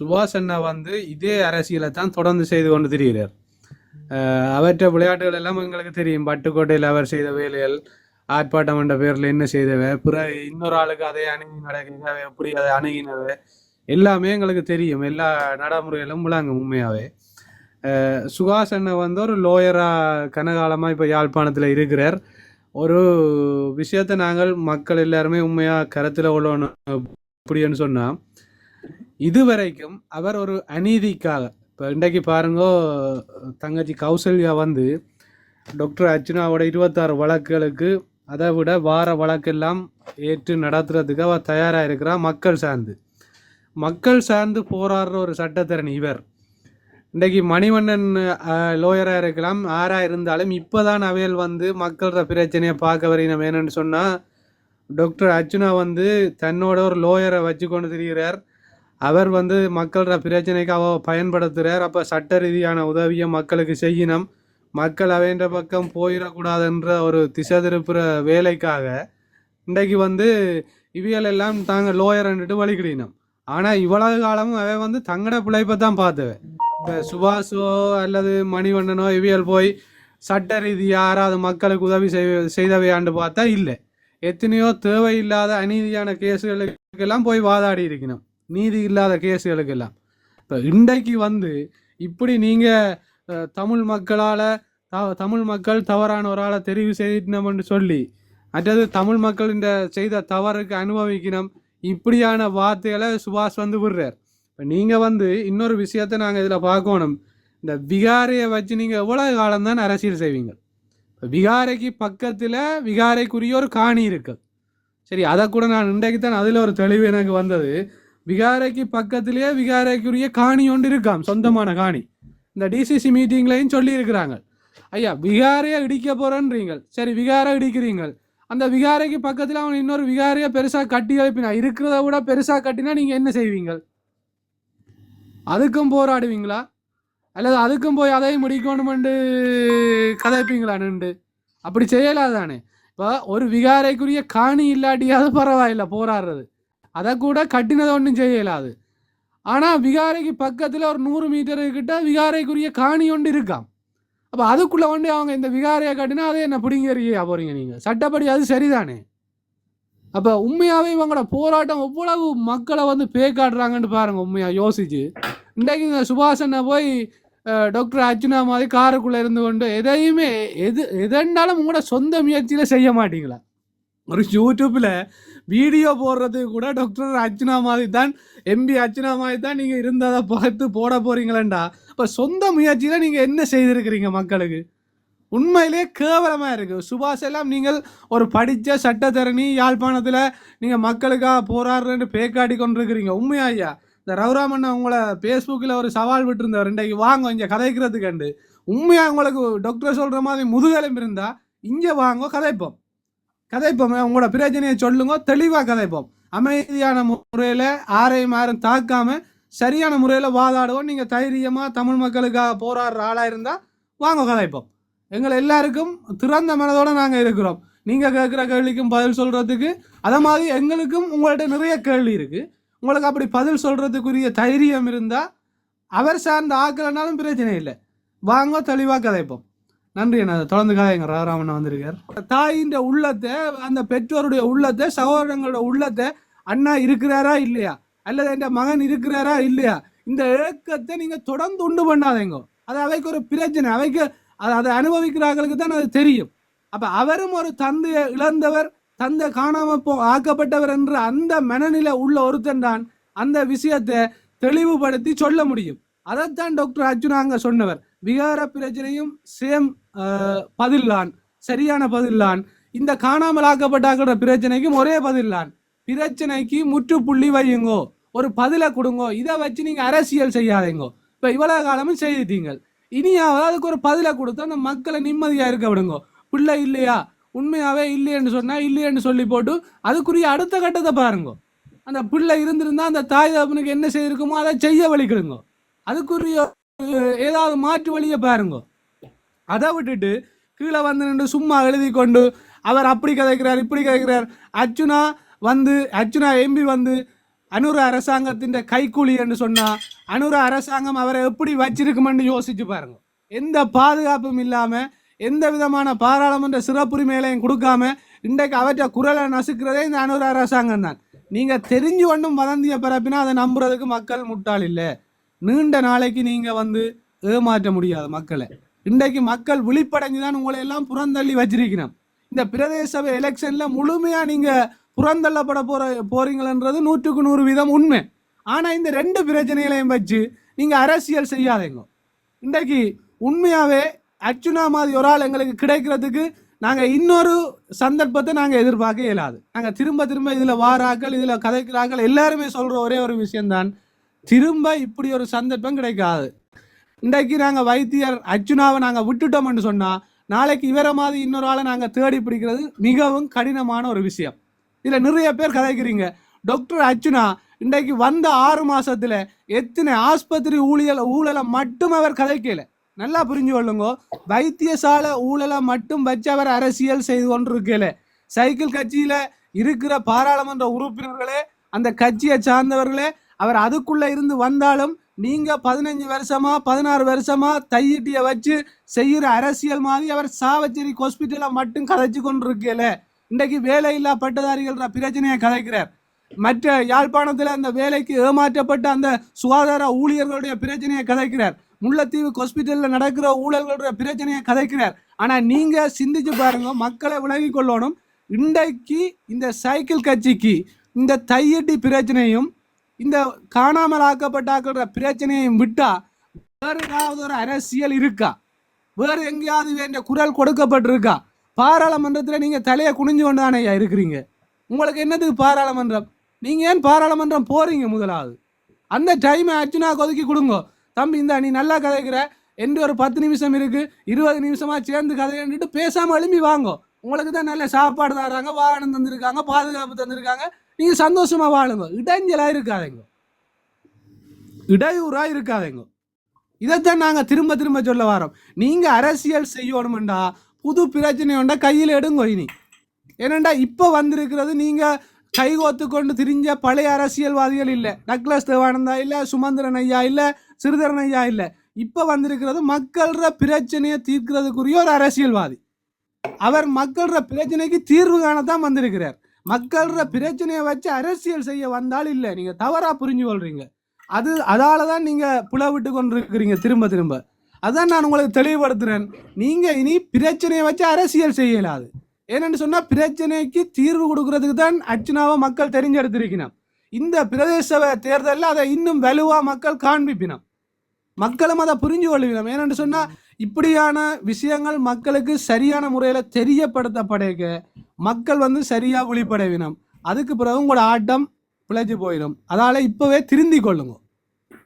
சுபாஷ் அண்ணா வந்து இதே அரசியலை தான் தொடர்ந்து செய்து கொண்டு திரிகிறார். அவற்றை விளையாட்டுகள் எல்லாம் எங்களுக்கு தெரியும். பட்டுக்கோட்டையில் அவர் செய்த வேலைகள் ஆர்ப்பாட்டம் என்ற பேரில் என்ன செய்தவ பிற இன்னொரு ஆளுக்கு அதை அணுகி நடக்கிறவ எப்படி அதை அணுகினவை எல்லாமே எங்களுக்கு தெரியும். எல்லா நடைமுறைகளும் விளங்கும் உண்மையாகவே சுகாஷ் அண்ணன் வந்து ஒரு லோயராக கனகாலமாக இப்போ யாழ்ப்பாணத்தில் இருக்கிறார். ஒரு விஷயத்தை நாங்கள் மக்கள் எல்லாருமே உண்மையாக கருத்தில் கொள்ளணும் எப்படின்னு சொன்னால் இதுவரைக்கும் அவர் ஒரு அநீதிக்காக இப்போ இன்றைக்கு பாருங்க தங்கச்சி கௌசல்யா வந்து டாக்டர் அர்ச்சனாவோட இருபத்தாறு வழக்குகளுக்கு அதை விட வார வழக்கெல்லாம் ஏற்று நடத்துறதுக்கு அவர் தயாராக இருக்கிறா மக்கள் சார்ந்து. மக்கள் சார்ந்து போராடுற ஒரு சட்டத்திறன் இவர். இன்றைக்கு மணிவண்ணன் லோயராக இருக்கலாம் ஆறாக இருந்தாலும் இப்போ தான் அவையல் வந்து மக்களோட பிரச்சனையை பார்க்க வரையினம் வேணும்னு சொன்னால் டாக்டர் அர்ச்சுனா வந்து தன்னோட ஒரு லோயரை வச்சு கொண்டு திரிகிறார். அவர் வந்து மக்களோட பிரச்சனைக்காக பயன்படுத்துகிறார் அப்போ சட்ட ரீதியான உதவியை மக்களுக்கு செய்யணும். மக்கள் அவைன்ற பக்கம் போயிடக்கூடாதுன்ற ஒரு திசை திருப்புற வேலைக்காக இன்றைக்கு வந்து இவியல் எல்லாம் தாங்க லோயர்ன்ட்டு வழிகிடினோம் ஆனால் இவ்வளவு காலமும் அவன் வந்து தங்கட பிழைப்பை தான் பார்த்துவேன் இப்போ சுபாஷோ அல்லது மணிவண்ணனோ இவியல் போய் சட்ட ரீதியாக யாராவது மக்களுக்கு உதவி செய் செய்தவையாண்டு பார்த்தா இல்லை. எத்தனையோ தேவையில்லாத அநீதியான கேஸுகளுக்கெல்லாம் போய் வாதாடி இருக்கணும் நீதி இல்லாத கேஸுகளுக்கெல்லாம். இப்போ இன்றைக்கு வந்து இப்படி நீங்கள் தமிழ் மக்களால் தமிழ் மக்கள் தவறான ஒரு ஆளை தெரிவு செய்தினம்னு சொல்லி மற்றது தமிழ் மக்கள் இந்த செய்த தவறுக்கு அனுபவிக்கணும் இப்படியான வார்த்தைகளை சுபாஷ் வந்து விடுறார். இப்போ நீங்கள் வந்து இன்னொரு விஷயத்தை நாங்கள் இதில் பார்க்கணும். இந்த விகாரையை வச்சு நீங்கள் எவ்வளோ காலம் தான் அரசியல் செய்வீங்க? இப்போ விகாரைக்கு பக்கத்தில் விகாரைக்குரிய ஒரு காணி இருக்குது சரி அதை கூட நான் இன்றைக்கு தான் அதில் ஒரு தெளிவு எனக்கு வந்தது. விகாரைக்கு பக்கத்திலேயே விகாரைக்குரிய காணி ஒன்று இருக்காம் சொந்தமான காணி. இந்த டிசிசி மீட்டிங்லையும் சொல்லி இருக்கிறாங்க ஐயா விகாரையை இடிக்க போறேன்றீங்க சரி விகாரை இடிக்கிறீங்க அந்த விகாரைக்கு பக்கத்தில் அவன் இன்னொரு விகாரையை பெருசாக கட்டி எழுப்பினா இருக்கிறத விட பெருசாக கட்டினா நீங்கள் என்ன செய்வீங்க? அதுக்கும் போராடுவீங்களா? அல்லது அதுக்கும் போய் அதையும் முடிக்கணுமெண்டு கதைப்பீங்களா நின்று? அப்படி செய்யலாதானே? இப்போ ஒரு விகாரைக்குரிய காணி இல்லாட்டியாவது பரவாயில்ல போராடுறது. அதை கூட கட்டினதை ஒன்றும் செய்யலாது ஆனால் விகாரைக்கு பக்கத்தில் ஒரு நூறு மீட்டர் கிட்ட விகாரைக்குரிய காணி ஒன்று இருக்காம். அப்போ அதுக்குள்ளே வந்து அவங்க இந்த விகாரையை கட்டினா அதை என்ன பிடிங்கறியா போகிறீங்க நீங்கள் சட்டப்படி அது சரிதானே? அப்போ உண்மையாகவே இவங்களோட போராட்டம் எவ்வளவு மக்களை வந்து பேக்காடுறாங்கன்னு பாருங்கள் உண்மையாக யோசிச்சு. இன்றைக்கு இந்த சுபாஷனை போய் டாக்டர் அர்ஜுனா மாதிரி காருக்குள்ளே இருந்து கொண்டு எதையுமே எது எதெண்டாலும் உங்களோட சொந்த முயற்சியில் செய்ய மாட்டீங்களா? ஒரு யூடியூப்பில் வீடியோ போடுறதுக்கு கூட டாக்டர் அர்ச்சனா மாதிரி தான் எம்பி அர்ச்சனா மாதிரி தான் நீங்கள் இருந்ததை பார்த்து போட போகிறீங்களேண்டா இப்போ சொந்த முயற்சியில் நீங்கள் என்ன செய்திருக்கிறீங்க மக்களுக்கு உண்மையிலே கேவலமாக இருக்குது சுபாஷ் எல்லாம் நீங்கள் ஒரு படித்த சட்டத்தரணி யாழ்ப்பாணத்தில் நீங்கள் மக்களுக்காக போராடுறேன்னு பேக்காடி கொண்டிருக்கிறீங்க உண்மையா ஐயா இந்த ரவுராமண்ணா உங்களை ஃபேஸ்புக்கில் ஒரு சவால் விட்டுருந்தவர் இன்றைக்கு வாங்க இங்கே கதைக்கிறதுக்கண்டு உண்மையாக உங்களுக்கு டாக்டர் சொல்கிற மாதிரி முதுகெலும்பு இருந்தால் இங்கே வாங்க கதைப்போம் கதைப்போம். உங்களோட பிரச்சனையை சொல்லுங்க. தெளிவாக கதைப்போம். அமைதியான முறையில் ஆரையும் யாரும் தாக்காம சரியான முறையில் வாதாடுவோம். நீங்கள் தைரியமாக தமிழ் மக்களுக்காக போராடுற ஆளாக இருந்தால் வாங்க கதைப்போம். எங்களை எல்லாருக்கும் திறந்த மனதோடு நாங்கள் இருக்கிறோம். நீங்கள் கேட்குற கேள்விக்கும் பதில் சொல்கிறதுக்கு அதை மாதிரி எங்களுக்கும் உங்கள்கிட்ட நிறைய கேள்வி இருக்குது உங்களுக்கு அப்படி பதில் சொல்கிறதுக்குரிய தைரியம் இருந்தால் அவர் சார்ந்த ஆக்கலைனாலும் பிரச்சனை இல்லை. வாங்க தெளிவாக கதைப்போம். நன்றி என்ன தொடர்ந்துக்காக எங்க ராராமண்ணா வந்திருக்கார். தாயின்ற உள்ளத்தை அந்த பெற்றோருடைய உள்ளத்தை சகோதரங்களோட உள்ளத்தை அண்ணா இருக்கிறாரா இல்லையா? அல்லது என் மகன் இருக்கிறாரா இல்லையா? இந்த இழக்கத்தை நீங்கள் தொடர்ந்து உண்டு பண்ணாதீங்க. அது அவைக்கு ஒரு பிரச்சனை. அவைக்கு அது அதை அனுபவிக்கிறார்களுக்கு தான் அது தெரியும். அப்ப அவரும் ஒரு தந்தையை இழந்தவர் தந்தை காணாம போ ஆக்கப்பட்டவர் என்ற அந்த மனநிலை உள்ள ஒருத்தன் தான் அந்த விஷயத்தை தெளிவுபடுத்தி சொல்ல முடியும். அதைத்தான் டாக்டர் அர்ஜுனா அங்க சொன்னவர். விகார பிரச்சனையும் சேம் பதில்லான் சரியான பதில்லான் இந்த காணாமல் ஆக்கப்பட்டாக்கிற பிரச்சனைக்கும் ஒரே பதில்லான் பிரச்சனைக்கு முற்றுப்புள்ளி வையுங்கோ. ஒரு பதிலை கொடுங்கோ. இதை வச்சு நீங்கள் அரசியல் செய்யாதீங்கோ. இப்போ இவ்வளோ காலமும் செய்துட்டீங்க இனியாவது அதுக்கு ஒரு பதிலை கொடுத்து அந்த மக்களை நிம்மதியாக இருக்க விடுங்க. பிள்ளை இல்லையா? உண்மையாகவே இல்லையன்னு சொன்னால் இல்லையன்னு சொல்லி போட்டு அதுக்குரிய அடுத்த கட்டத்தை பாருங்கோ. அந்த பிள்ளை இருந்திருந்தா அந்த தாய் தகப்பனுக்கு என்ன செய்திருக்குமோ அதை செய்ய வழிக்கிடுங்கோ அதுக்குரிய ஏதாவது மாற்று வழியை பாருங்கோ. அதை விட்டுட்டு கீழே வந்து நின்று சும்மா எழுதி கொண்டு அவர் அப்படி கதைக்கிறார் இப்படி கதைக்கிறார். அர்ச்சுனா வந்து அர்ச்சுனா எம்பி வந்து அனுர அரசாங்கத்தின் கைக்கூலி என்று சொன்னால் அனுர அரசாங்கம் அவரை எப்படி வச்சிருக்குமென்னு யோசிச்சு பாருங்க. எந்த பாதுகாப்பும் இல்லாமல் எந்த விதமான பாராளுமன்ற சிறப்புரிமைகளையும் கொடுக்காம இன்றைக்கு அவற்றை குரலை நசுக்கிறதே இந்த அனுர அரசாங்கம் தான். நீங்கள் தெரிஞ்சு ஒன்றும் வதந்திய பரப்பினா அதை நம்புறதுக்கு மக்கள் முட்டாள் இல்லை. நீண்ட நாளைக்கு நீங்கள் வந்து ஏமாற்ற முடியாது மக்களை. இன்றைக்கு மக்கள் விழிப்படைஞ்சு தான் உங்களை எல்லாம் புறந்தள்ளி வச்சிருக்கணும் இந்த பிரதேச சபை எலெக்ஷன்ல முழுமையா நீங்க புறந்தள்ளப்பட போற போறீங்களன்றது நூற்றுக்கு நூறு வீதம் உண்மை. ஆனா இந்த ரெண்டு பிரச்சனைகளையும் வச்சு நீங்க அரசியல் செய்யாதீங்க. இன்றைக்கு உண்மையாவே அர்ச்சுனா மாதிரி ஒரு ஆள் எங்களுக்கு கிடைக்கிறதுக்கு நாங்கள் இன்னொரு சந்தர்ப்பத்தை நாங்கள் எதிர்பார்க்க இயலாது. நாங்கள் திரும்ப திரும்ப இதில் வாராக்கள் இதில் கதைக்கிறார்கள் எல்லாருமே சொல்கிற ஒரே ஒரு விஷயம்தான். திரும்ப இப்படி ஒரு சந்தர்ப்பம் கிடைக்காது. இன்றைக்கு நாங்கள் வைத்தியர் அர்ஜுனாவை நாங்கள் விட்டுட்டோம்னு சொன்னால் நாளைக்கு இவரை மாதிரி இன்னொரு ஆளை நாங்கள் தேடி பிடிக்கிறது மிகவும் கடினமான ஒரு விஷயம். இதில் நிறைய பேர் கதைக்கிறீங்க. டாக்டர் அர்ஜுனா இன்றைக்கு வந்த ஆறு மாதத்தில் எத்தனை ஆஸ்பத்திரி ஊழியல் ஊழலை மட்டும் அவர் கதைக்கல. நல்லா புரிஞ்சு கொள்ளுங்க. வைத்தியசாலை ஊழலை மட்டும் வச்சு அவர் அரசியல் செய்து கொண்டிருக்கல. சைக்கிள் கட்சியில் இருக்கிற பாராளுமன்ற உறுப்பினர்களே அந்த கட்சியை சார்ந்தவர்களே அவர் அதுக்குள்ளே இருந்து வந்தாலும் நீங்க பதினஞ்சு வருஷமா பதினாறு வருஷமா தையிட்டிய வச்சு செய்யற அரசியல் மாதிரி அவர் சாவச்சேரி ஹாஸ்பிட்டலை மட்டும் கதைச்சு கொண்டிருக்கல. இன்றைக்கு வேலையில்லா பட்டதாரிகள்ன்ற பிரச்சனையை கதைக்கிறார். மற்ற யாழ்ப்பாணத்தில் அந்த வேலைக்கு ஏமாற்றப்பட்ட அந்த சுகாதார ஊழியர்களுடைய பிரச்சனையை கதைக்கிறார். முல்லைத்தீவு ஹாஸ்பிட்டலில் நடக்கிற ஊழல்களுடைய பிரச்சனையை கதைக்கிறார். ஆனால் நீங்கள் சிந்திச்சு பாருங்க மக்களை விலகி கொள்ளணும். இன்றைக்கு இந்த சைக்கிள் கட்சிக்கு இந்த தையட்டி பிரச்சனையும் இந்த காணாமல் ஆக்கப்பட்டாக்கிற பிரச்சனையும் விட்டா வேறு ஏதாவது ஒரு அரசியல் இருக்கா? வேறு எங்கேயாவது வேண்டிய குரல் கொடுக்கப்பட்டிருக்கா? பாராளுமன்றத்தில் நீங்கள் தலையை குனிஞ்சு கொண்டு தானே இருக்கிறீங்க? உங்களுக்கு என்னதுக்கு பாராளுமன்றம்? நீங்கள் ஏன் பாராளுமன்றம் போறீங்க முதலாவது? அந்த டைமை அர்ஜுனா ஒதுக்கி கொடுங்க. தம்பி இந்த நீ நல்லா கதைக்கிற. என்று ஒரு பத்து நிமிஷம் இருக்கு. இருபது நிமிஷமாக சேர்ந்து கதைன்னுட்டு பேசாமல் எழும்பி வாங்கோ. உங்களுக்கு தான் நல்ல சாப்பாடு தர்றாங்க வாகனம் தந்திருக்காங்க பாதுகாப்பு தந்திருக்காங்க. நீங்க சந்தோஷமா வாழுங்க. இடைஞ்சலா இருக்காதீங்க. இடையூறா இருக்காதீங்க. இதைத்தான் நாங்க திரும்ப திரும்ப சொல்ல வரோம். நீங்க அரசியல் செய்யணுமெண்டா புது பிரச்சனை உண்டா கையில் எடுங்க இனி. ஏனண்டா இப்போ வந்திருக்கிறது நீங்க கைகோத்து கொண்டு திரிஞ்ச பழைய அரசியல்வாதிகள் இல்லை. டக்ளஸ் தேவானந்தா இல்லை சுமந்திரன் ஐயா இல்லை சிறுதரன் ஐயா இல்லை. இப்போ வந்திருக்கிறது மக்கள்ற பிரச்சனையை தீர்க்கிறதுக்குரிய ஒரு அரசியல்வாதி. அவர் மக்கள்ற பிரச்சனைக்கு தீர்வு காணத்தான் வந்திருக்கிறார். மக்கள்ற பிரச்சனையை வச்சு அரசியல் செய்ய வந்தால் இல்லை. நீங்க தவறா புரிஞ்சு கொள்றீங்க அது அதால தான் நீங்க புலவிட்டு கொண்டிருக்கிறீங்க திரும்ப திரும்ப. அதான் நான் உங்களுக்கு தெளிவுபடுத்துறேன். நீங்க இனி பிரச்சனையை வச்சு அரசியல் செய்யலாது. ஏன்னு சொன்னா பிரச்சனைக்கு தீர்வு கொடுக்கறதுக்கு தான் அர்ச்சனாவை மக்கள் தெரிஞ்செடுத்திருக்கணும். இந்த பிரதேச தேர்தலில் அதை இன்னும் வலுவா மக்கள் காண்பிப்பினோம். மக்களும் அதை புரிஞ்சு கொள்ளுவினம் ஏன்னு சொன்னா இப்படியான விஷயங்கள் மக்களுக்கு சரியான முறையில் தெரியப்படுத்தப்படைக்க மக்கள் வந்து சரியா விழிப்படைவினம் அதுக்கு பிறகு உங்களோட ஆட்டம் பிழைச்சு போயிடும். அதால இப்பவே திருந்தி கொள்ளுங்க.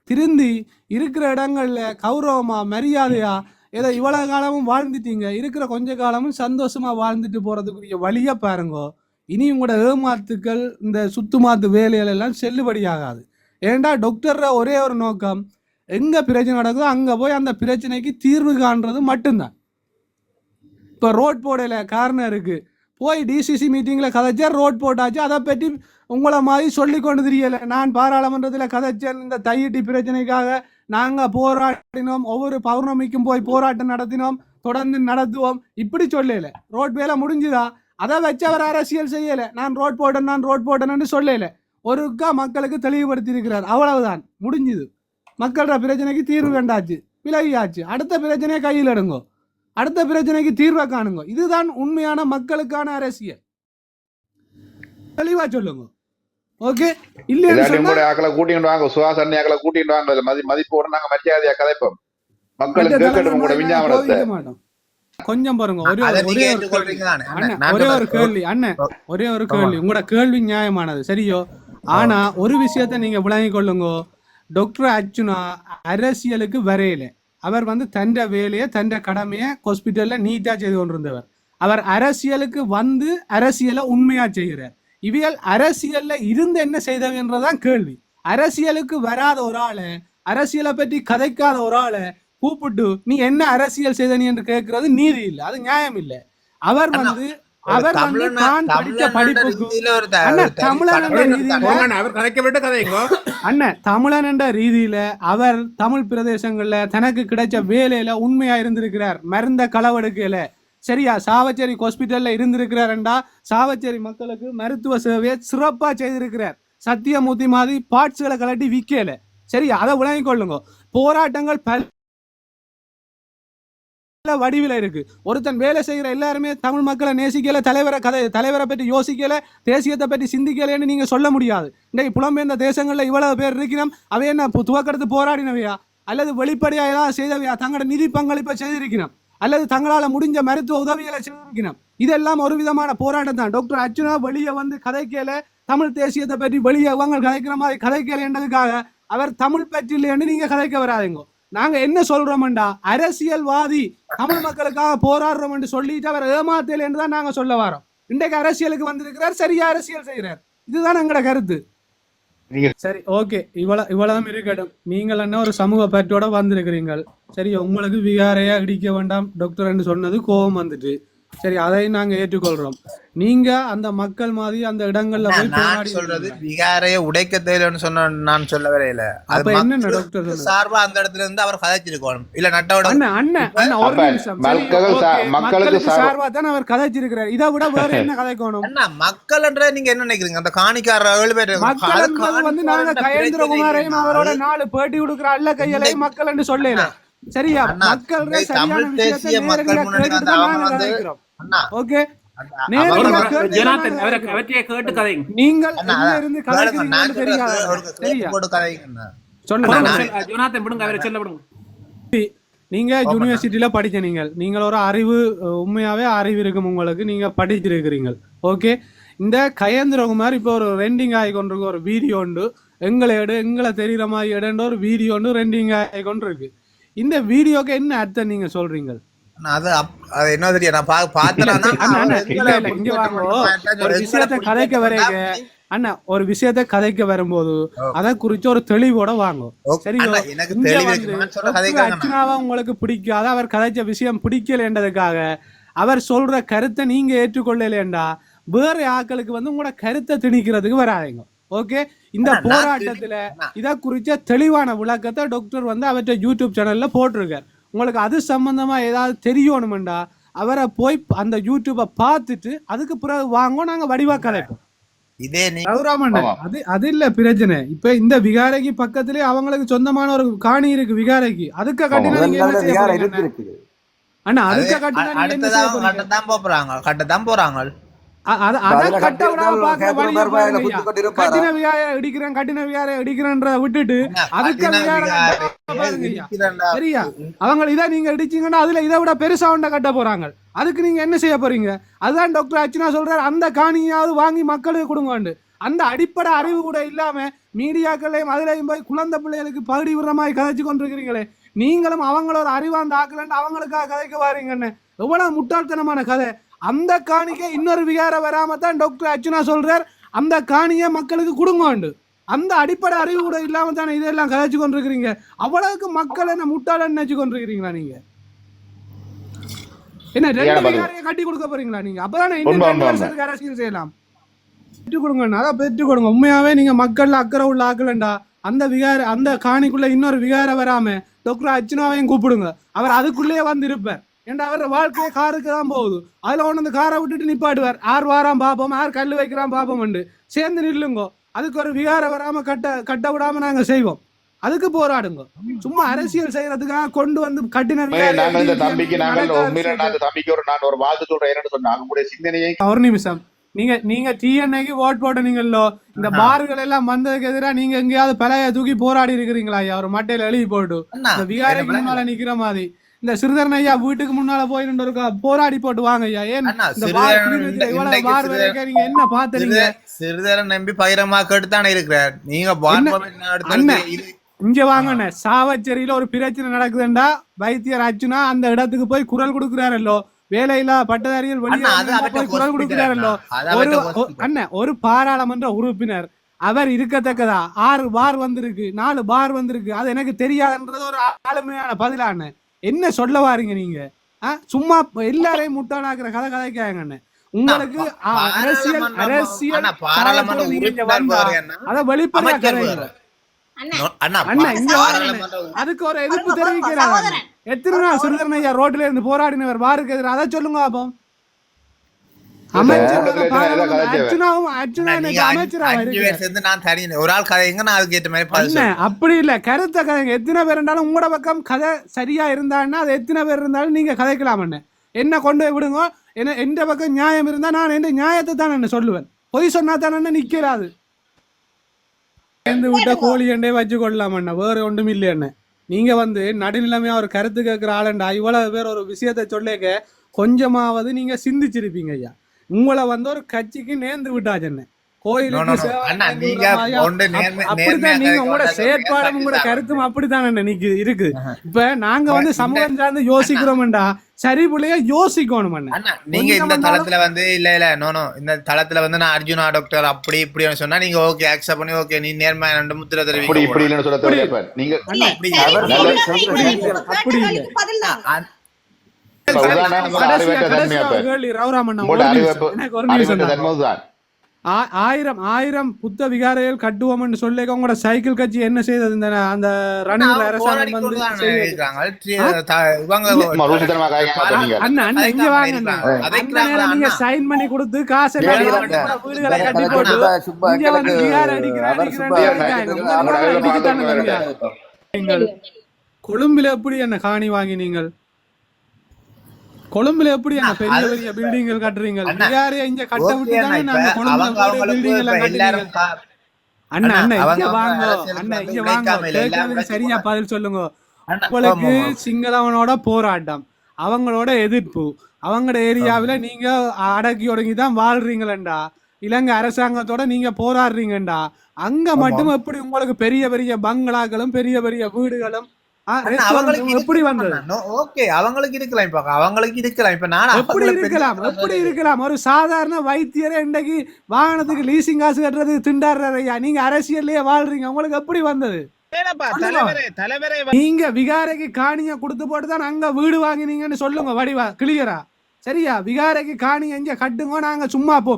திருந்தி இருக்கிற இடங்கள்ல கௌரவமா மரியாதையா ஏதோ இவ்வளவு காலமும் வாழ்ந்துட்டீங்க. இருக்கிற கொஞ்ச காலமும் சந்தோஷமா வாழ்ந்துட்டு போறதுக்குரிய வழியை பாருங்கோ. இனி உங்களோட ஏமாத்துக்கள் இந்த சுத்துமாத்து வேலைகள் எல்லாம் செல்லுபடியாகாது. ஏன்டா டாக்டர் ஒரே ஒரு நோக்கம் எங்கே பிரச்சனை நடக்குதோ அங்கே போய் அந்த பிரச்சனைக்கு தீர்வு காண்றது மட்டும்தான். இப்போ ரோட் போடல காரணம் இருக்குது போய் டிசிசி மீட்டிங்கில் கதைச்சா ரோட் போட்டாச்சு. அதை பற்றி உங்களை மாதிரி சொல்லி கொண்டு தெரியலை. நான் பாராளுமன்றத்தில் கதைச்சேன். இந்த தையிட்டி பிரச்சனைக்காக நாங்கள் போராடினோம். ஒவ்வொரு பௌர்ணமிக்கும் போய் போராட்டம் நடத்தினோம். தொடர்ந்து நடத்துவோம். இப்படி சொல்லலை. ரோட் வேலை முடிஞ்சுதா? அதை வச்சு அவர் அரசியல் செய்யலை. நான் ரோட் போட்டேன் நான் ரோட் போட்டேன்னு சொல்லலை. ஒருக்கா மக்களுக்கு தெளிவுபடுத்தி இருக்கிறார். அவ்வளவுதான். முடிஞ்சுது. மக்களோட பிரச்சனைக்கு தீர்வு கண்டாச்சு விலகியாச்சு. அடுத்த பிரச்சனையை கையில் எடுங்கோ. அடுத்த பிரச்சனைக்கு தீர்வை காணுங்க. இதுதான் உண்மையான மக்களுக்கான அரசியல். தெளிவா சொல்லுங்க. ஓகே? உங்களுடைய ஆக்களை கூட்டிட்டு வாங்க. சுவாசன் ஆக்களை கூட்டிட்டு வாங்க. மதி மதிப்போட நாங்க மரியாதையா கதைப்போம். மக்களுக்கு கேட்கட்டும் உங்களோட விஞ்ஞாபனத்தை. கொஞ்சம் பாருங்க. ஒரே ஒரு- ஒரே ஒரு கேள்வி. ஒரே ஒரு. கேள்வி. அண்ணன் ஒரே ஒரு கேள்வி. உங்களோட கேள்வி நியாயமானது. சரியோ? ஆனா ஒரு விஷயத்தை நீங்க விளங்கிக் கொள்ளுங்க டாக்டர் அர்ச்சுனா அரசியலுக்கு வரையில. அவர் வந்து தண்ட வேலையை தண்ட கடமையை ஹாஸ்பிட்டல்ல நீட்டா செய்து கொண்டிருந்தவர். அவர் அரசியலுக்கு வந்து அரசியலை உண்மையா செய்கிறார். இவியல் அரசியல்ல இருந்து என்ன செய்தவன்றதான் கேள்வி. அரசியலுக்கு வராத ஒரு ஆளை அரசியலை பற்றி கதைக்காத ஒரு ஆளை கூப்பிட்டு நீ என்ன அரசியல் செய்த நீ? என்று கேட்கறது நீதி இல்லை. அது நியாயம் இல்லை. அவர் வந்து அவர் வந்து தான் படிச்ச படிப்புக்கு அண்ணா, தமிழன் என்ற ரீதியில- போங்கண்ணா, அவர் கதைக்க விட்டு கதைங்கோ அண்ணன் தமிழன் என்ற ரீதியில அவர் தமிழ் பிரதேசங்கள்ல தனக்கு கிடைச்ச வேலையில உண்மையா இருந்திருக்கிறார். மருந்த களவெடுக்கல சரியா சாவச்சேரி ஹாஸ்பிட்டல்ல இருந்திருக்கிறாருண்டா. சாவச்சேரி மக்களுக்கு மருத்துவ சேவையை சிறப்பா செய்திருக்கிறார். சத்தியமூர்த்தி மாதிரி பார்ட்ஸ்களை கலட்டி விக்கல. சரியா அதை விளங்கிக் கொள்ளுங்க போராட்டங்கள் பல வடிவில் இருக்கு. ஒருத்தன் வேலை செய்யற எல்லாருமே தமிழ் மக்களை நேசிக்கல தலைவரை கதை தலைவரை பற்றி யோசிக்கல தேசியத்தை பற்றி சிந்திக்கலன்னு நீங்க சொல்ல முடியாது. இன்றைக்கு புலம்பெயர்ந்த தேசங்களில் இவ்வளவு பேர் இருக்கிறோம் அவை என்ன துவக்கெடுத்து போராடினவையா? அல்லது வெளிப்படையா ஏதாவது செய்தவையா? தங்களோட நிதி பங்களிப்பை செய்திருக்கணும் அல்லது தங்களால முடிஞ்ச மருத்துவ உதவிகளை செய்திருக்கணும் இதெல்லாம் ஒரு விதமான போராட்டம் தான். டாக்டர் அர்ஜுனா வெளியே வந்து கதைக்கல தமிழ் தேசியத்தை பற்றி வெளியே அவங்க கதைக்கிற மாதிரி கதைக்கலன்றதுக்காக அவர் தமிழ் பற்றி இல்லைன்னு நீங்க கதைக்க வராதுங்க. நாங்க என்ன சொல்றோம்டா? அரசியல்வாதி தமிழ் மக்களுக்காக போராடுறோம் என்று சொல்லிட்டு அவர் ஏமாத்தல என்று தான் நாங்க சொல்ல வரோம். இன்றைக்கு அரசியலுக்கு வந்திருக்கிறார் சரியா அரசியல் செய்கிறார் இதுதான் எங்களோட கருத்து. சரி ஓகே. இவ்வளவு இவ்வளவுதான் இருக்கட்டும். நீங்கள் என்ன ஒரு சமூக பற்றோட வந்திருக்கிறீங்கள் சரி உங்களுக்கு விகாரையா இடிக்க வேண்டாம் டாக்டர் என்று சொன்னது கோபம் வந்துட்டு. சரி அதையும் நாங்க ஏற்றுக்கொள்றோம். நீங்க அந்த மக்கள் மாதிரி அந்த இடங்கள்ல போய் சொல்றது விகாரைய உடைக்க தேவையில்லைன்னு சொன்ன நான் சொல்ல வரையில. அது அப்ப மக்களுக்கு டாக்டர் சார்பா அந்த இடத்துல இருந்து அவர் கதைச்சிருக்கணும் இல்ல நட்டோட அண்ணன் அண்ணன் ஒரு நிமிஷம் மக்களுக்கு சார்பா- தான் அவர் கதைச்சிருக்கிறார். இதை விட வேற என்ன கதைக்கணும்? அண்ணா மக்கள்ன்ற நீங்க என்ன நினைக்கிறீங்க? அந்த காணிக்கார ஏழு பேர் மக்கள் வந்து நாங்க கயேந்திரகுமாரையும் பிரச்சனை அவரோட. நாலு பேட்டி கொடுக்குற அல்ல கையலையும் மக்கள் என்று சொல்லல சரியா? மக்கள் தமிழ் தேசிய மக்கள் நேரடியா நாங்க ஓகே நாங்க நீங்கள் இருந்து நீங்க யூனிவர்சிட்டியில படிச்ச நீங்கள். நீங்கள் ஒரு அறிவு உண்மையாவே அறிவு இருக்கும் உங்களுக்கு. நீங்க படிச்சிருக்கிறீங்க ஓகே இந்த கயேந்திரகுமார் இப்போ ஒரு ரெண்டிங் ஆகி கொண்டிருக்க ஒரு வீடியோ உண்டு. எங்களை எடு எங்களை தெரியுற மாதிரி எடுன்ற ஒரு வீடியோ உண்டு ரெண்டிங் ஆகி கொண்டிருக்கு. இந்த வீடியோக்கு என்ன அர்த்தம் நீங்க சொல்றீங்க அது அது என்ன தெரியும் நான் பா- விஷயத்தை கதைக்க வரைக்க அண்ணா ஒரு விஷயத்தை கதைக்க வரும்போது அதை குறிச்சு ஒரு தெளிவோட வாங்கும் நான் அர்ச்சனாவை உங்களுக்கு பிடிக்காத. அவர் கதைச்ச விஷயம் பிடிக்கலன்றதுக்காக அவர் சொல்ற கருத்தை நீங்க ஏற்றுக்கொள்ளலேண்டா வேற ஆட்களுக்கு வந்து உங்களோட கருத்தை திணிக்கிறதுக்கு வராதீங்க. ஓகே? இந்த போராட்டத்துல. இதை குறிச்ச தெளிவான விளக்கத்தை டாக்டர் வந்து அவற்றை யூடியூப் சேனல்ல போட்டிருக்கார். உங்களுக்கு அது சம்பந்தமா ஏதாவது தெரியணுமெண்டா அவரை போய் அந்த யூடியூபை பார்த்துட்டு அதுக்கு பிறகு வாங்க நாங்க வடிவா கதைப்போம் இதே. அது அது இல்ல பிரச்சனை இப்ப இந்த விகாரைக்கு பக்கத்திலே அவங்களுக்கு சொந்தமான ஒரு காணி இருக்கு விகாரைக்கு. அதுக்கு கட்டினா அண்ணா அது அதுக்கு கட்டினா போறீங்க? கட்டத்தான் போறாங்க. கட்டின விகாரை இடிக்கிறேன் கட்டின விகாரை இடிக்கிறேன்றத விட்டுட்டு அதுக்கு. சரியா? அவங்க இதை நீங்க இடிச்சீங்கன்னா அதுல இதை விட பெருசா ஒன்றை கட்ட போறாங்க. அதுக்கு நீங்க என்ன செய்ய போறீங்க? அதுதான் டாக்டர் அர்ச்சனா சொல்றாரு அந்த காணியாவது வாங்கி மக்களுக்கு கொடுங்கண்டு. அந்த அடிப்படை அறிவு கூட இல்லாம மீடியாக்களையும் அதுலயும் போய் குழந்தை பிள்ளைகளுக்கு பகுடி விடுற மாதிரி கதைச்சு கொண்டிருக்கிறீங்களே. நீங்களும் அவங்கள ஒரு அறிவாந்த ஆக்கலன்னு அவங்களுக்காக கதைக்க வாரீங்கன்னு. எவ்வளவு முட்டாள்தனமான கதை. அந்த காணிக்கை இன்னொரு விகார வராம தான் டாக்டர் அர்ச்சனா சொல்றார். அந்த காணியை மக்களுக்கு கொடுங்கோண்டு. அந்த அடிப்படை அறிவு கூட இல்லாம தானே இதெல்லாம் கதைச்சு கொண்டிருக்கிறீங்க. அவ்வளவுக்கு மக்கள் என்ன முட்டாள நினைச்சு கொண்டிருக்கிறீங்களா நீங்க? என்ன ரெண்டு? விகாரையை கட்டி கொடுக்க போறீங்களா நீங்க? அப்பதானே இன்னும் ரெண்டு உண்மை, வருஷத்துக்கு அரசியல் செய்யலாம். பெற்று கொடுங்க அதான் பெற்று கொடுங்க. உண்மையாவே நீங்க மக்கள் அக்கறை உள்ள ஆக்கலண்டா. அந்த விகார அந்த காணிக்குள்ள இன்னொரு விகார வராம டாக்டர் அர்ச்சனாவையும் கூப்பிடுங்க. அவர் அதுக்குள்ளேயே வந்து இருப்பார். ஏன்டா அவர் வாழ்க்கையே காருக்கு தான் போகுது. அதுல ஒன்று அந்த காரை விட்டுட்டு நிப்பாட்டுவார். ஆறு வாரம் பாப்போம் ஆறு கல் வைக்கிறான் பாப்போம் சேர்ந்து நில்லுங்கோ. அதுக்கு ஒரு விகார வராம கட்ட கட்ட விடாம நாங்க செய்வோம். அதுக்கு போராடுங்க. சும்மா அரசியல் செய்யறதுக்காக கொண்டு வந்து கட்டின விகாரை நாங்க இந்த தம்பிக்கு நாங்கள் நடக்காத உண்மையில அரசியல் நான் தம்பிக்கு ஒரு நான் ஒரு வாழ்த்து சொல்றேன். என்னன்னு சொன்னா அவங்களுடைய சிந்தனையை ஒரு நிமிஷம். நீங்க நீங்க டிஎன்ஏக்கு ஓட் போட்ட நீங்களோ இந்த. பார்கள் எல்லாம் வந்ததுக்கு எதிரா நீங்க எங்கேயாவது பழைய தூக்கி போராடி இருக்கிறீங்களா ஐயா? ஒரு மட்டையில எழுதி போட்டு. விகாரைக்கு முன்னால நிக்கிற மாதிரி. இந்த சிறுதரன் ஐயா வீட்டுக்கு முன்னால போய் இருக்கா? போராடி போட்டு வாங்க ஐயா. ஏன் நீங்க என்ன பாத்துறீங்க சிறு- சிறுதரன் நம்பி பயிரமா தானே இருக்கிறார். நீங்க இங்க வாங்கண்ணே சாவச்சேரியில ஒரு பிரச்சனை நடக்குதுண்டா. வைத்தியர் அச்சுனா அந்த இடத்துக்கு போய் குரல் கொடுக்கிறாரல்லோ. வேலையில்லா பட்டதாரிகள் வெளியே குரல் கொடுக்கிறாரல்லோ. ஒரு. அண்ணன் ஒரு பாராளுமன்ற உறுப்பினர். அவர் இருக்கத்தக்கதா? ஆறு பார் வந்திருக்கு. நாலு பார் வந்திருக்கு. அது எனக்கு தெரியாதுன்றது ஒரு ஆளுமையான பதிலான என்ன சொல்ல வாரீங்க நீங்க? சும்மா எல்லாரையும் முட்டாளாக்குற கதை கதைக்காங்க அண்ணன் உங்களுக்கு அரசியல் அரசியல்? அத வெளிப்படையா அதுக்கு ஒரு எதிர்ப்பு தெரிவிக்கிறாங்க. எத்தனை நாள் ஐயா ரோட்ல இருந்து போராடினவர் வாருக்கு எதிராக. அதை சொல்லுங்க அப்போ. அப்படி இல்ல. கருத்தை கதைங்க எத்தனை பேர் இருந்தாலும் உங்களோட பக்கம் கதை சரியா இருந்தான்னா அது எத்தனை பேர் இருந்தாலும் நீங்க கதைக்கலாம் என்ன கொண்டு போய் விடுங்க? என்ன எந்த பக்கம் நியாயம் இருந்தா நான் எந்த நியாயத்தை தான் என்ன சொல்லுவேன். பொய் சொன்னா தானே நிக்கலாது சேர்ந்து விட்ட கோழி எண்டே வச்சு கொள்ளலாம் அண்ணா. வேற ஒன்றும் இல்லை அண்ணன் நீங்க வந்து நடுநிலைமையா ஒரு கருத்து கேட்கிற ஆளுண்டா? இவ்வளவு பேர் ஒரு விஷயத்தை சொல்லேக்க கொஞ்சமாவது நீங்க சிந்திச்சிருப்பீங்க ஐயா. உங்களை வந்து ஒரு கட்சிக்கு நேர்ந்து உங்களோட கதை செயற்பாடும். உங்களோட கருத்தும் அப்படித்தான் நினைக்கு இருக்கு. இப்ப நாங்க வந்து இந்த- சமூகம் சார்ந்து யோசிக்கிறோம்டா. சரி பிள்ளைய யோசிக்கணும் நீங்க இந்த தளத்துல வந்து இல்ல இல்ல நோ நோ இந்த தளத்துல வந்து நான் அர்ஜுனா டாக்டர் அப்படி இப்படி சொன்னா நீங்க ஓகே அக்செப்ட் பண்ணி ஓகே நீ நேர்மையா ரெண்டு முத்திர இப்படி தெரிவிக்க இப்படி இல்லைன்னு சொல்ல அப்படி- தேவையில்ல. நீங்க அப்படி இல்லை, ஆயிரம் ஆயிரம் புத்த விகாரைகள் கட்டுவோம்னு சொல்லி உங்களோட சைக்கிள் கட்சி என்ன செய்தது? இந்த அந்த ரணில் அரசாங்கம் வந்து இங்க வாங்க நீங்க சைன் பண்ணி கொடுத்து காசு வீடுகளை கட்டி போட்டு இங்க வந்து விகார அடிக்கிற அடிக்கிறேன்னு இருக்காங்க. உங்களுக்கு வந்து அடிச்சுத்தானே தெரியாது. நீங்கள் கொழும்புல எப்படி என்ன காணி வாங்கி நீங்கள் கொழும்புல எப்படி என்ன பெரிய பெரிய பில்டிங்கள் கட்டுறீங்க? விகாரைய இங்க கட்ட விட்டு தானே நாங்க கொழும்புல பில்டிங் எல்லாம் கட்டுறீங்க அண்ணா அண்ணா, இங்க வாங்க. அண்ணா இங்க வாங்க. கேட்கறதுக்கு சரியா பதில் சொல்லுங்க. உங்களுக்கு. சிங்களவனோட போராட்டம் அவங்களோட எதிர்ப்பு அவங்களோட ஏரியாவில் நீங்க அடக்கி ஒடுங்கி தான் வாழ்றீங்களேண்டா. இலங்கை அரசாங்கத்தோட நீங்க போராடுறீங்கண்டா. அங்க மட்டும் எப்படி உங்களுக்கு பெரிய பெரிய பங்களாக்களும் பெரிய பெரிய வீடுகளும் எப்படி வந்தது? அவங்களுக்கு இருக்கலாம் இப்ப அவங்களுக்கு இருக்கலாம். இப்ப நான் எப்படி அவங்கள பெரிய இருக்கலாம் எப்படி இருக்கலாம்? ஒரு சாதாரண வைத்தியரே இன்றைக்கு வாகனத்துக்கு லீசிங் காசு கட்டுறதுக்கு திண்டாடுறாரு ஐயா. நீங்க அரசியல்லையே வாழ்றீங்க. உங்களுக்கு எப்படி வந்தது? நீங்க விகாரைக்கு காணிய கொடுத்து போட்டு தான் அங்க வீடு வாங்கினீங்கன்னு சொல்லுங்க வடிவா கிளியரா சரியா? விகாரைக்கு காணி எங்க கட்டுங்க நாங்க சும்மா போ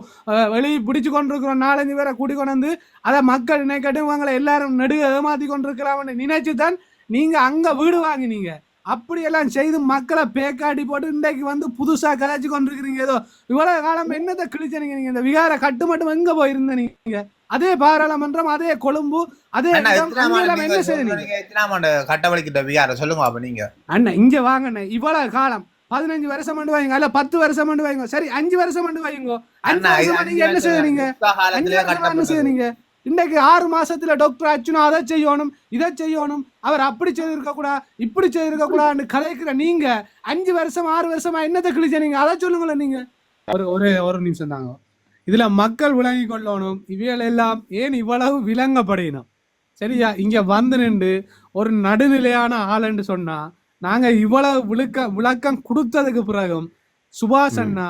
வெளியே பிடிச்சு கொண்டிருக்கிறோம். நாலஞ்சு பேரை கூட்டி கொண்டு வந்து அதை மக்கள் நினைக்கட்டும் உங்களை எல்லாரும் நெடுக ஏமாத்தி கொண்டிருக்கலாம்னு நினைச்சு தான் நீங்க அங்க வீடு வாங்கினீங்க. அப்படியெல்லாம் செய்து மக்களை பேக்காடி போட்டு இன்றைக்கு வந்து புதுசா கலாச்சி கொண்டிருக்கிறீங்க. ஏதோ இவ்வளவு காலம் என்னத்தை கிழிச்சனீங்க நீங்க? இந்த விகார கட்டு மட்டும் எங்க போயிருந்த நீங்க? அதே பாராளுமன்றம் அதே கொழும்பு அதே அண்ணா, என்ன நீங்க செய்தீங்க சொல்றீங்க? எத்தனாம் ஆண்டு கட்டவழிக்கிட்ட விகார சொல்லுங்க அப்ப நீங்க. அண்ணன் இங்க வாங்கண்ணே இவ்வளவு காலம். பதினஞ்சு வருஷம் மண்டு வைங்க. அல்ல பத்து வருஷம் மண்டு வைங்க. சரி அஞ்சு வருஷம் மண்டு வைங்க. அஞ்சு அண்ணா, வருஷமா நீங்க என்ன செய்றீங்க யுத்த அஞ்சு வருஷமா என்ன கட்டப்பட்டது. இன்னைக்கு ஆறு மாசத்துல டாக்டர் அச்சுனா அதை செய்யணும் இதை செய்யணும். அவர் அப்படி செய்திருக்க கூடாது இப்படி செய்திருக்க கூடாதுன்னு கலைக்கிற நீங்க அஞ்சு வருஷம் ஆறு வருஷமா என்னத்தை கிழிச்சீங்க அதை சொல்லுங்களேன் நீங்க. ஒரு ஒரே ஒரு நிமிஷம் தாங்க. இதுல மக்கள் விளங்கி கொள்ளணும். இவைகள் எல்லாம் ஏன் இவ்வளவு விளங்கப்படையணும் சரியா? இங்க வந்து நின்று ஒரு நடுநிலையான ஆளுன்னு சொன்னா நாங்க இவ்வளவு விளக்க விளக்கம் கொடுத்ததுக்கு பிறகும் சுபாஷ் அண்ணா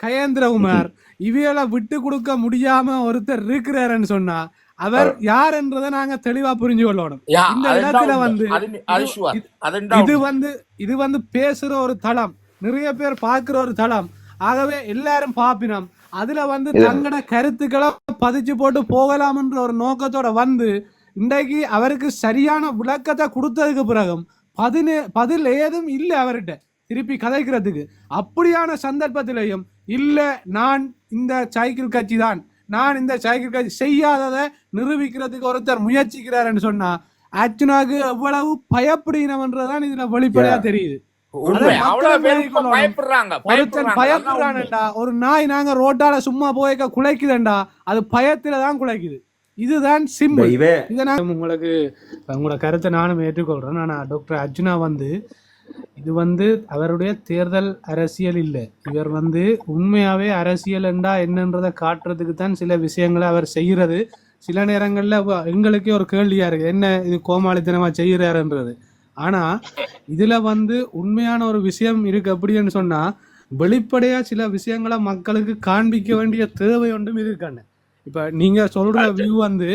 கயேந்திரகுமார் இவைகளை விட்டு கொடுக்க முடியாம ஒருத்தர் இருக்கிறாருன்னு சொன்னா அவர் யாருன்றதை நாங்க தெளிவா புரிஞ்சு கொள்ளணும். இந்த இடத்துல. வந்து இது-. வந்து இது வந்து பேசுற ஒரு தளம். நிறைய பேர் பார்க்கிற ஒரு தளம். ஆகவே எல்லாரும் பாப்பினோம். அதுல வந்து தங்கட கருத்துக்களை பதிச்சு போட்டு போகலாம்ன்ற ஒரு நோக்கத்தோட வந்து இன்றைக்கு அவருக்கு சரியான விளக்கத்தை கொடுத்ததுக்கு பிறகும் பதினே பதில் ஏதும் இல்லை அவர்கிட்ட திருப்பி கதைக்கிறதுக்கு. அப்படியான சந்தர்ப்பத்திலையும் இல்ல நான் இந்த சைக்கிள் கட்சி தான் நான் இந்த சைக்கிள் கட்சி செய்யாததை நிரூபிக்கிறதுக்கு ஒருத்தர் முயற்சிக்கிறாருன்னு சொன்னா அர்ச்சுனாக்கு எவ்வளவு பயப்படுகிறவன்றதான் இதுல வெளிப்படையா தெரியுது. பயப்படுறான்டா ஒரு நாய் நாங்க ரோட்டால சும்மா போய்க்க குலைக்குதுண்டா அது பயத்துல தான் குலைக்குது. இதுதான் சிம்பிள். இவே இதை நான் உங்களுக்கு உங்களோட கருத்தை நானும் ஏற்றுக்கொள்றேன். ஆனா டாக்டர் அர்ஜுனா வந்து இது வந்து அவருடைய தேர்தல் அரசியல் இல்லை. இவர் வந்து உண்மையாவே அரசியல் என்றா என்னன்றதை காட்டுறதுக்கு தான் சில விஷயங்களை அவர் செய்கிறது. சில நேரங்களில் எங்களுக்கே ஒரு கேள்வியா இருக்கு. என்ன இது கோமாளித்தனமா செய்கிறாருன்றது. ஆனா இதுல வந்து உண்மையான ஒரு விஷயம் இருக்கு அப்படின்னு சொன்னா வெளிப்படையா சில விஷயங்களை மக்களுக்கு காண்பிக்க வேண்டிய தேவை ஒன்றும் இருக்கான இப்ப நீங்க சொல்ற வியூ வந்து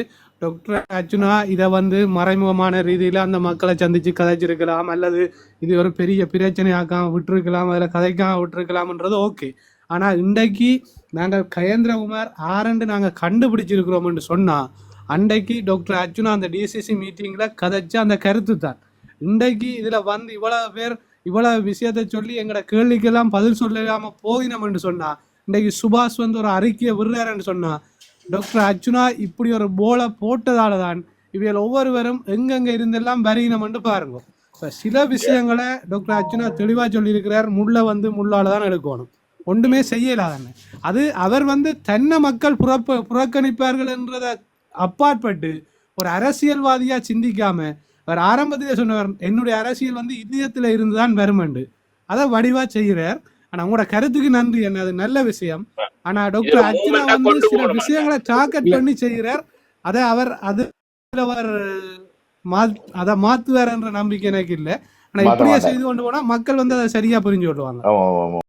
டாக்டர் அர்ஜுனா இதை வந்து மறைமுகமான ரீதியில் அந்த மக்களை சந்திச்சு கதைச்சிருக்கலாம் அல்லது இது ஒரு பெரிய பிரச்சனையாக்காம விட்டுருக்கலாம் அதில் கதைக்காம விட்டுருக்கலாம்ன்றது ஓகே ஆனால் இன்றைக்கு நாங்கள் கயேந்திரகுமார் ஆரண்டு நாங்கள் கண்டுபிடிச்சிருக்கிறோம்னு சொன்னால் அன்றைக்கு டாக்டர் அர்ஜுனா அந்த டிசிசி மீட்டிங்கில் கதைச்ச அந்த கருத்து தான். இன்றைக்கு இதில் வந்து இவ்வளோ பேர் இவ்வளோ விஷயத்தை சொல்லி எங்களோட கேள்விக்கெல்லாம் பதில் சொல்லாமல் போயினோம்னு சொன்னால் இன்றைக்கு சுபாஷ் வந்து ஒரு அறிக்கையை விடுறாருன்னு சொன்னால் டாக்டர் அர்ஜுனா இப்படி ஒரு போலை போட்டதால தான் இவைகள் ஒவ்வொருவரும் எங்கெங்க இருந்தெல்லாம் வரையினம்னு பாருங்க. இப்போ சில விஷயங்களை டாக்டர் அர்ஜுனா தெளிவாக சொல்லியிருக்கிறார். முள்ளை வந்து முள்ளால் தான் எடுக்கணும். ஒன்றுமே செய்யலாதானே அது அவர் வந்து தன்னை மக்கள் புறப்ப புறக்கணிப்பார்கள் என்றதை அப்பாற்பட்டு ஒரு அரசியல்வாதியாக சிந்திக்காம அவர் ஆரம்பத்திலே சொன்னவர் என்னுடைய அரசியல் வந்து இதயத்துல இருந்துதான் வருமண்டு அதை வடிவாக செய்கிறார். ஆனா உங்களோட கருத்துக்கு நன்றி என்ன அது நல்ல விஷயம். ஆனா டாக்டர் movement-ஆ வந்து சில. விஷயங்களை டார்கெட் பண்ணி செய்கிறார். அதை அவர் அது அவர் மா- அதை மாத்துவார் என்ற நம்பிக்கை எனக்கு இல்லை. ஆனா இப்படியே. செய்து கொண்டு போனா மக்கள் வந்து அதை சரியா புரிஞ்சு ஆமா.